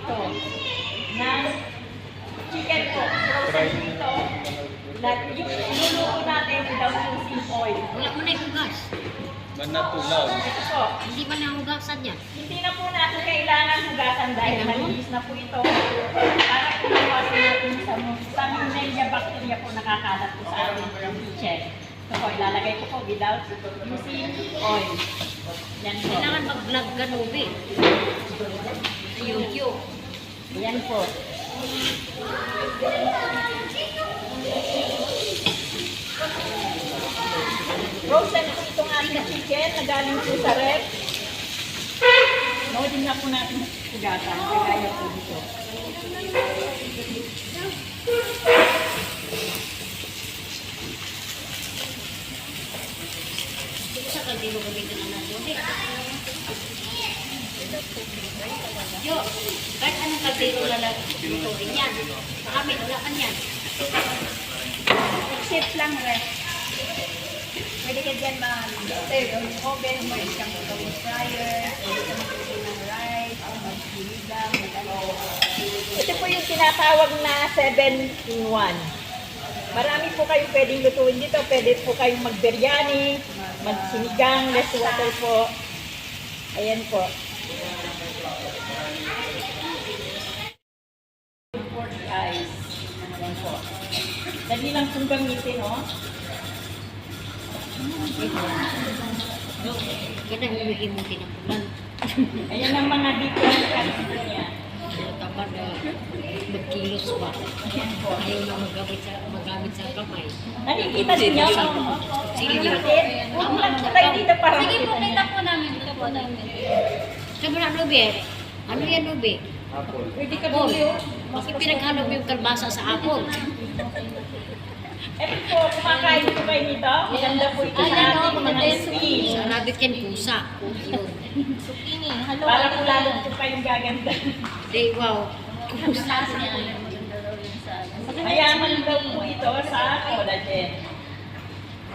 mag-prito. Ng chicken po. Frozen ito. Lahat yung niluluto natin without using oil. Wala mo na yung hugas. Manatulaw. Ito po. Hindi ba nahugasan yan? Hindi na po natin kailangan hugasan dahil malinis na po ito. Para po nawasan natin sa salmonella bacteria po nakakalat po sa ating kitchen. Ito po, ilalagay ko po without using oil. Yan po. Kailangan mag-vlog ka, YouTube. Yan po. Frozen po itong ating chicken na galing po sa ref. Loading na po natin hugasan. Kagaya po dito. Sa kaldero gamitin ang natin. Yo, kahit anong kaldero lalagyan yan. Sa amin, wala ka yan. Chips lang ref. Pwede ka dyan mag-save yung oven mo, isang gawin fryer, isang gawin ng rice, mag-sinigang, Ito po yung tinatawag na 7 in 1. Marami po kayo pwedeng lutuin dito. Pwede po kayong mag-biryani, mag-sinigang, less water po. Ayan po. Dali lang pong gamitin, oh. Kaya humihimuti ng pulan. Ayan ang mga different kinds niya. Tapos na magkilos pa. Ayaw na magamit sa, magamit sa kamay. Nakikita niyo? Sige, Sige, sige. Huwag lang tayo dito para Sige po, kita po namin. Kita po namin. Sabi na, Nubi, ano yan, Nubi? Pwede ka Apple. bumili. Bakit pinaghalo mo yung kalbasa sa apple? Ito po, kumakain po kayo nito. Maganda po ito sa ano, ating mga skin. Sa rabbit yan, pusa. Zucchini. Halo. Para po lalo po kayong gaganda. Di, wow. Taas niya. Mayaman daw po ito sa collagen.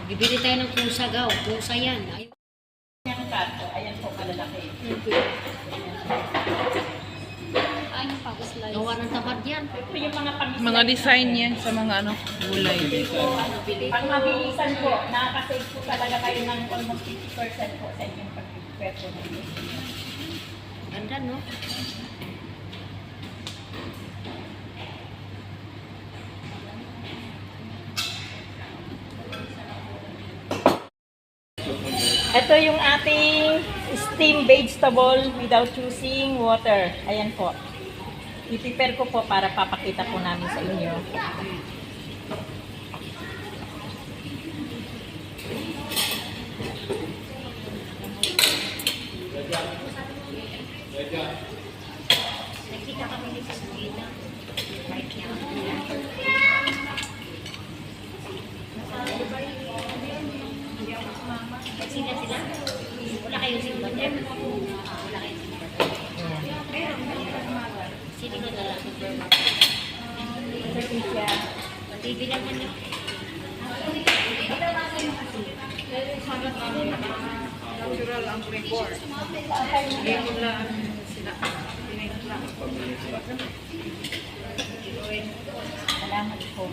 Bibili tayo ng pusa, gaw. Pusa yan. Ayan po yung pang slice. Gawa ng tamad yan. Yung mga pang Mga design yan sa mga ano, gulay. Pang mabilisan po, nakakasave po talaga kayo ng almost 50% po sa inyong pag-prepare po. Ganda, no? Ito yung ating steam vegetable without using water. Ayan po. I-prepare ko po para papakita po namin sa inyo. Nakita kami dito sa gina. Right niya. Sila sila? Wala kayong simba dyan? Wala kayong simba TV lang man yun. Natural ang flavor. Hindi mo lang sila. Salamat po.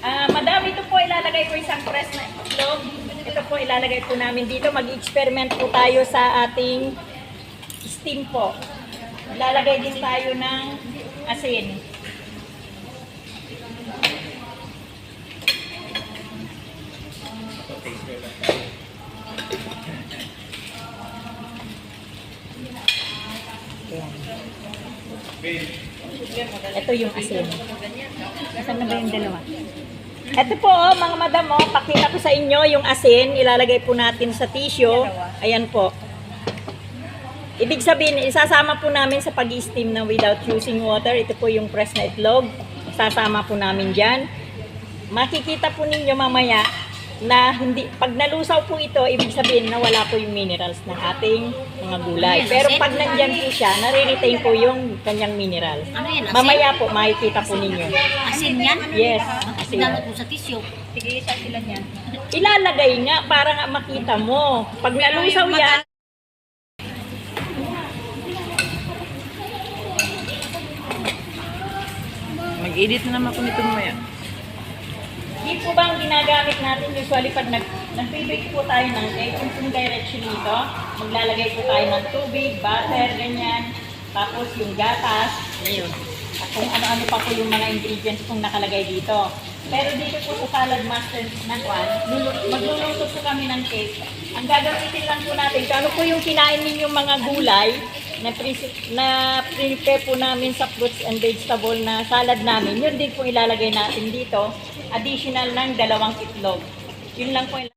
Ah, madam, ito po ilalagay ko isang press na itlog. Ito po ilalagay po namin dito. Mag-experiment po tayo sa ating steam po. Ilalagay din tayo ng asin. Ito yung asin. Saan na ba yung dalawa? Ito po, oh, mga madam, oh, pakita ko sa inyo yung asin. Ilalagay po natin sa tissue. Ayan po. Ibig sabihin, isasama po namin sa pag-steam na without using water. Ito po yung press na itlog. Sasama po namin dyan. Makikita po ninyo mamaya na hindi pag nalusaw po ito, ibig sabihin na wala po yung minerals ng ating mga gulay. Pero pag nandyan po siya, nare-retain po yung kanyang minerals. Ano yan? Asin? Mamaya po makikita po ninyo. Asin yan? Yes. asin. Pinalot mo sa tisyo. Sige, isa sila niyan. Ilalagay nga para nga makita mo. Pag nalusaw yan, Mag-edit na naman ako nito mamaya. Yun po ba ang ginagamit natin usually pag nag, nag-bake po tayo ng cake, yung direction nito, maglalagay po tayo ng tubig, butter, ganyan, tapos yung gatas, ayun, at kung ano-ano pa po yung mga ingredients pong nakalagay dito. Pero dito po sa salad master na kwan, lulu- magluluto po kami ng cake. Ang gagamitin lang po natin, kung ano po yung kinain ninyong mga gulay, na, na prepare po namin sa fruits and vegetable na salad namin, yun din po ilalagay natin dito. Additional ng dalawang itlog. Yun lang po. il-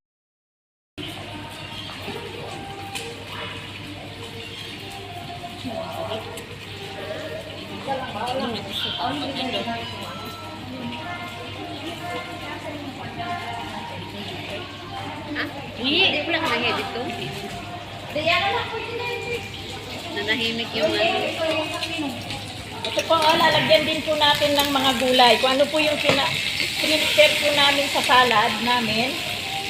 Hindi, ko lang nag-edit to. Nanahimik yung ano. Ito po, oh, lalagyan din po natin ng mga gulay. Kung ano po yung prepare po namin sa salad namin,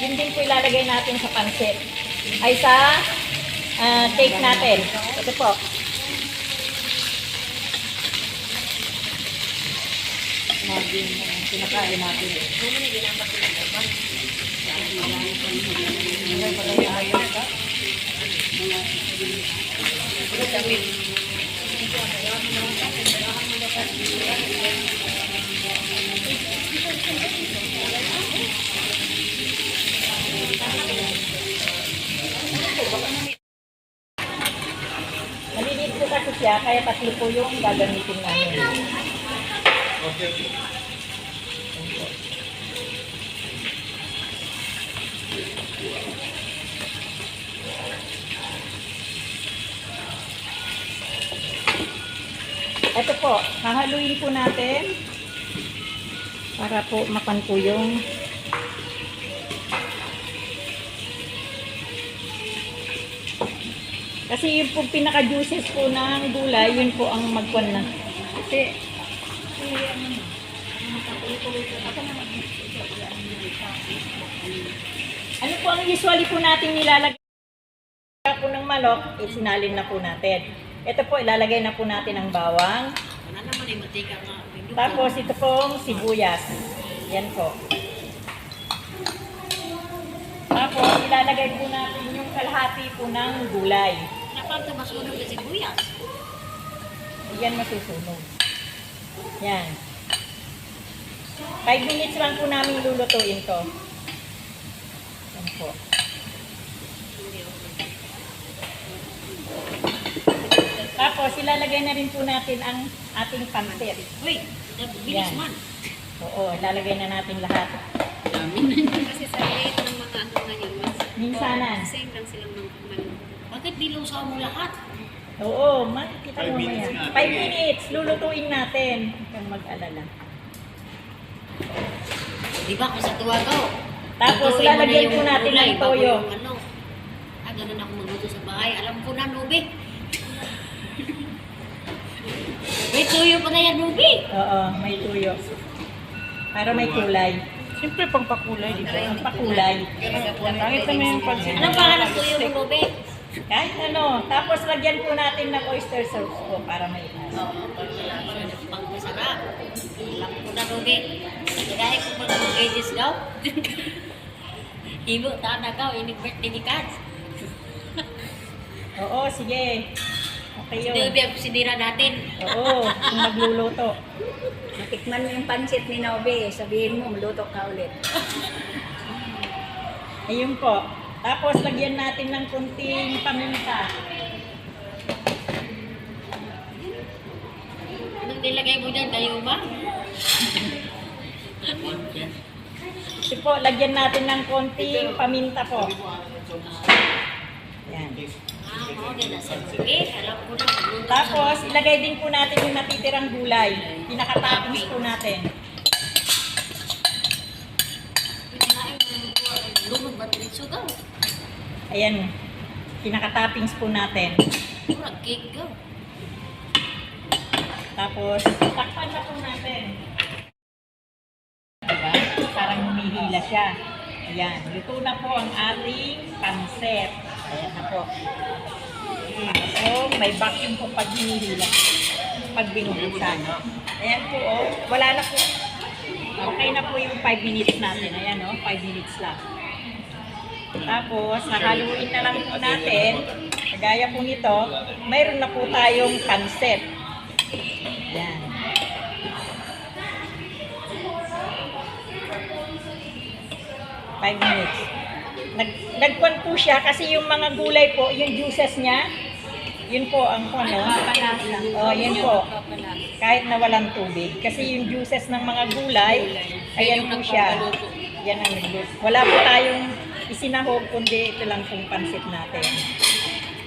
yun din po ilalagay natin sa pansit. Ay sa ah, cake natin. Ito po. Maging uh, kinakain natin. Maliliit po kasi siya, kaya tatlo po yung gagamitin namin. Ito po, hahaluin po natin para po makan po yung Kasi yung po pinaka-juices po ng gulay, yun po ang magkwan na. Kasi, ano po ang usually po natin nilalagay po ng manok, isinalin na po natin. Ito po, ilalagay na po natin ang bawang. Naman ay matika nga. Tapos ito pong sibuyas. Yan po. Tapos ilalagay po natin yung kalahati po ng gulay. Napag masunog na sibuyas. Yan masusunog. Yan. 5 minutes lang po namin lulutuin to. Yan po. Tapos ilalagay na rin po natin ang ating pansit. Uy, bilis Yan. man. Oo, ilalagay na natin lahat. Kasi sa liit ng mga ano ngayon, mas Minsanan. same lang silang mga. Bakit dilusaw mo lahat? Oo, makikita Five mo minutes mamaya. nga. 5 minutes, lulutuin natin. Huwag kang mag-alala. Di ba kung sa tuwagaw? Tapos, Lutuin mo na lalagyan yung po natin gulay ng bago toyo. yung Ano. Ah, ganun ako magluto sa bahay. Alam ko na, Nubi. May tuyo pa na yan, Nubi. Oo, may tuyo. Para may kulay. Siyempre, pang pakulay, di ba? Ang pakulay. Nakita mo yung pansit. Anong pangalan ng tuyo mo, Nubi? Kahit ano. Tapos, lagyan po natin ng oyster sauce po para may Oo, pang masarap. Alam ko na, Nubi. Dahil kung mag-ages daw. Ibo, tana ka, inig birthday ni Kats. Oo, sige. Yun. Nubi ang sinira natin. Oo, kung magluluto. Natikman mo yung pansit ni Naobe, sabihin mo, maluto ka ulit. Ayun po. Tapos, lagyan natin ng kunting paminta. Anong nilagay mo dyan? Tayo ba? Ito po, lagyan natin ng konting paminta po. Yan. Tapos, ilagay din po natin yung natitirang gulay. Pinakatapos po natin. Ayan, kinaka-toppings po natin. Cake go. Tapos, takpan na po natin. Diba? Parang humihila siya. Ayan, luto na po ang ating panset. Ayan na po. So, may vacuum po pag hinihila. Pag binubusan. Ayan po, oh. Wala na po. Okay na po yung 5 minutes natin. Ayan, oh. 5 minutes lang. Tapos, nakaluin na lang po natin. Kagaya po nito, mayroon na po tayong panset. Yan. Five minutes. Nag, nagkwan po siya kasi yung mga gulay po, yung juices niya, yun po ang ano. Oh, yun po. Kahit na walang tubig. Kasi yung juices ng mga gulay, ayan po siya. Yan ang nagluto. Wala po tayong isinahog, kundi ito lang pong pansit natin.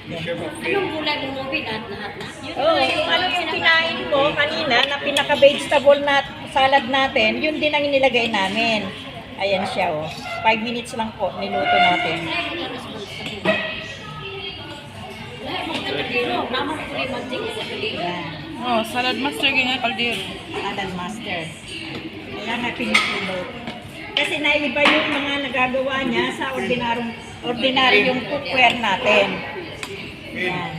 Anong gulay mo mo lahat na? Oh, yung ano yung kinain mo kanina na pinaka-vegetable na salad natin, yun din ang nilagay namin. Ayan siya oh. Five minutes lang po niluto natin. Oh, salad master ganyan kaldero. Salad master. Kaya nga pinipulot. Kasi naiba yung mga nagagawa niya sa ordinaryong ordinaryong cookware natin. Ayan.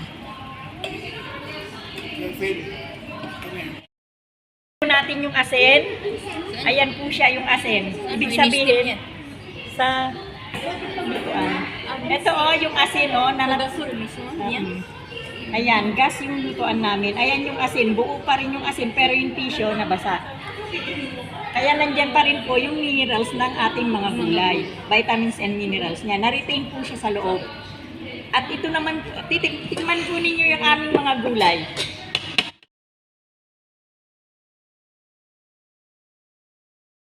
natin yung asin. Ayan po siya yung asin. Ibig sabihin sa lutuan. Ito oh, yung asin oh, na Um, Ayan, gas yung lutuan namin. Ayan yung asin, buo pa rin yung asin pero yung tissue nabasa. Kaya nandyan pa rin po yung minerals ng ating mga gulay. Vitamins and minerals niya. Na-retain po siya sa loob. At ito naman, titik, tikman po ninyo yung aming mga gulay.